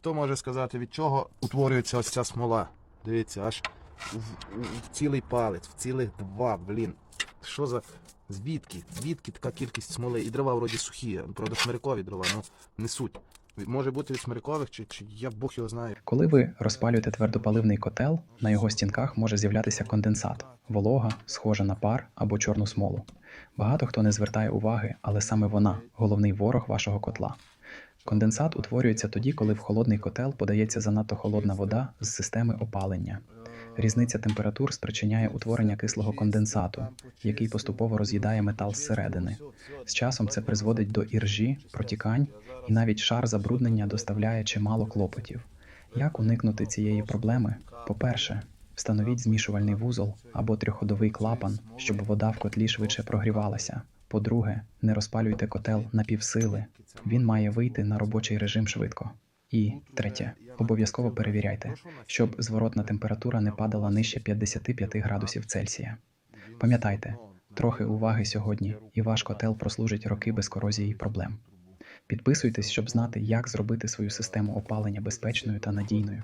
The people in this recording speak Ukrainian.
Хто може сказати, від чого утворюється ось ця смола? Дивіться, аж в, в- в цілий палець, в цілих два, блін. Що за. Звідки? Звідки така кількість смоли? І дрова вроді сухі, правда, смирикові дрова, ну несуть. Може бути від смирикових, чи, чи я Бог його знає. Коли ви розпалюєте твердопаливний котел, на його стінках може з'являтися конденсат, волога, схожа на пар або чорну смолу. Багато хто не звертає уваги, але саме вона головний ворог вашого котла. Конденсат утворюється тоді, коли в холодний котел подається занадто холодна вода з системи опалення. Різниця температур спричиняє утворення кислого конденсату, який поступово роз'їдає метал зсередини. З часом це призводить до іржі, протікань, і навіть шар забруднення доставляє чимало клопотів. Як уникнути цієї проблеми? По-перше, встановіть змішувальний вузол або трьохходовий клапан, щоб вода в котлі швидше прогрівалася. По-друге, не розпалюйте котел на півсили. Він має вийти на робочий режим швидко. І третє, обов'язково перевіряйте, щоб зворотна температура не падала нижче 55 градусів Цельсія. Пам'ятайте, трохи уваги сьогодні, і ваш котел прослужить роки без корозії і проблем. Підписуйтесь, щоб знати, як зробити свою систему опалення безпечною та надійною.